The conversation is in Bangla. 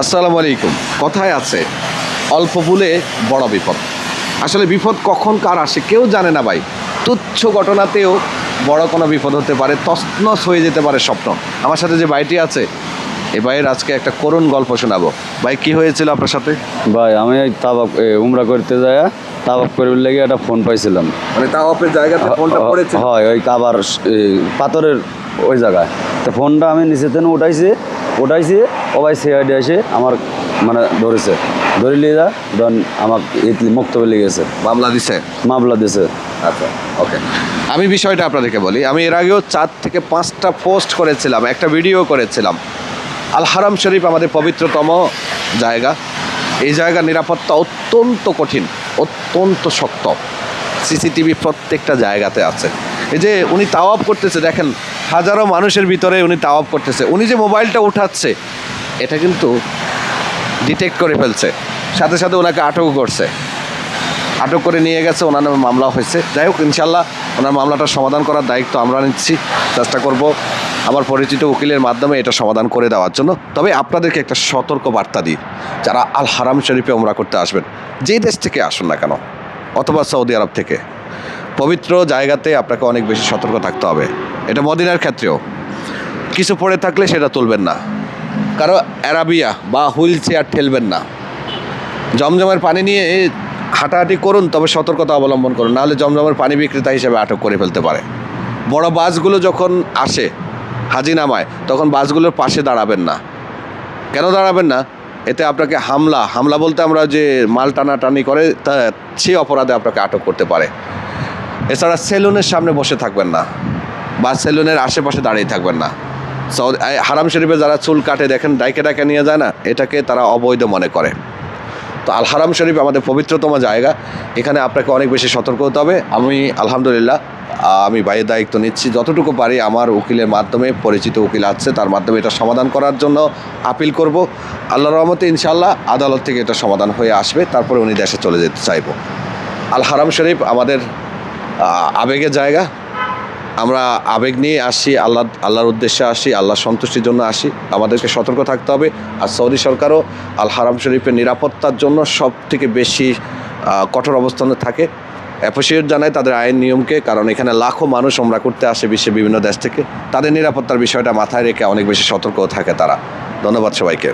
আসসালামু আলাইকুম। কথায় আছে অল্প ভুলে বড় বিপদ। আসলে বিপদ কখন কার আসে কেউ জানে না ভাই। তুচ্ছ ঘটনাতেও বড় কোনো বিপদ হতে পারে তছনছ হয়ে যেতে পারে স্বপ্ন। আমার সাথে যে ভাইটি আছে এই ভাইয়ের আজকে একটা করুণ গল্প শোনাবো। ভাই কি হয়েছিল আপনার সাথে? ভাই আমি এই তাবাক এ, উমরা করতে যায় তাবাক করে লেগে একটা ফোন পাইছিলাম। মানে তাও আপনার জায়গাতে ফোনটা পড়েছে? হয় ওই কাবার এ, পাথরের ওই জায়গায়। তো ফোনটা আমি নিচে থেকে উঠাইছি উঠাইছি ও ভাই সিআইডি এসে আমার মানে ধরেছে। ধরে নিয়ে যা ধন আমাকে মুক্তবে লেগেছে মামলা দিছে? মামলা দিয়েছে আচ্ছা ওকে। আমি বিষয়টা আপনাদেরকে বলি। আমি এর আগেও চার থেকে পাঁচটা পোস্ট করেছিলাম একটা ভিডিও করেছিলাম। আল হারাম শরীফ আমাদের পবিত্রতম জায়গা। এই জায়গার নিরাপত্তা অত্যন্ত কঠিন অত্যন্ত শক্ত। সিসিটিভি প্রত্যেকটা জায়গাতে আছে। এই যে উনি তাওয়াব করতেছে দেখেন হাজারো মানুষের ভিতরে উনি তাওয়াব করতেছে। উনি যে মোবাইলটা উঠাচ্ছে, এটা কিন্তু ডিটেক্ট করে ফেলছে। সাথে সাথে ওনাকে আটক করছে। আটক করে নিয়ে গেছে, ওনার নামে মামলা হয়েছে। যাই হোক ইনশাল্লাহ ওনার মামলাটা সমাধান করার দায়িত্ব আমরা নিচ্ছি। চেষ্টা করব আমার পরিচিত উকিলের মাধ্যমে এটা সমাধান করে দেওয়ার জন্য। তবে আপনাদেরকে একটা সতর্ক বার্তা দিই, যারা আল হারাম শরীফে ওমরা করতে আসবেন যেই দেশ থেকে আসুন না কেন, অথবা সৌদি আরব থেকে। পবিত্র জায়গাতে আপনাকে অনেক বেশি সতর্ক থাকতে হবে। এটা মদিনার ক্ষেত্রেও। কিছু পড়ে থাকলে সেটা তুলবেন না। কারও অ্যারাবিয়া বা হুইল চেয়ার ঠেলবেন না। জমজমের পানি নিয়ে হাঁটাহাঁটি করুন, তবে সতর্কতা অবলম্বন করুন। নাহলে জমজমের পানি বিক্রেতা হিসেবে আটক করে ফেলতে পারে। বড় বাসগুলো যখন আসে হাজিনামায়, তখন বাসগুলোর পাশে দাঁড়াবেন না। কেন দাঁড়াবেন না? এতে আপনাকে হামলা হামলা বলতে আমরা যে মাল টানাটানি করে, তা সে অপরাধে আপনাকে আটক করতে পারে। এছাড়া সেলুনের সামনে বসে থাকবেন না বা সেলুনের আশেপাশে দাঁড়িয়ে থাকবেন না। সৌদি হারাম শরীফে যারা চুল কাটে দেখেন, ডাইকে ডাইকে নিয়ে যায় না, এটাকে তারা অবৈধ মনে করে। তো আল হারাম শরীফ আমাদের পবিত্রতম জায়গা, এখানে আপনাকে অনেক বেশি সতর্ক হতে হবে। আমি আলহামদুলিল্লাহ, আমি বাইরের দায়িত্ব নিচ্ছি, যতটুকু পারি আমার উকিলের মাধ্যমে, পরিচিত উকিল আছে, তার মাধ্যমে এটা সমাধান করার জন্য আপিল করব। আল্লাহর রহমতে ইনশাল্লাহ আদালত থেকে এটা সমাধান হয়ে আসবে, তারপরে উনি দেশে চলে যেতে চাইব। আল হারাম শরীফ আমাদের আবেগের জায়গা। আমরা আবেগ নিয়ে আসি, আল্লাহ, আল্লাহর উদ্দেশ্যে আসি, আল্লাহর সন্তুষ্টির জন্য আসি। আমাদেরকে সতর্ক থাকতে হবে। আর সৌদি সরকারও আল হারাম শরীফের নিরাপত্তার জন্য সব থেকে বেশি কঠোর অবস্থানে থাকে। অ্যাপ্রিসিয়েট জানায় তাদের আইন নিয়মকে, কারণ এখানে লাখো মানুষ আমরা করতে আসে বিশ্বের বিভিন্ন দেশ থেকে। তাদের নিরাপত্তার বিষয়টা মাথায় রেখে অনেক বেশি সতর্ক থাকে তারা। ধন্যবাদ সবাইকে।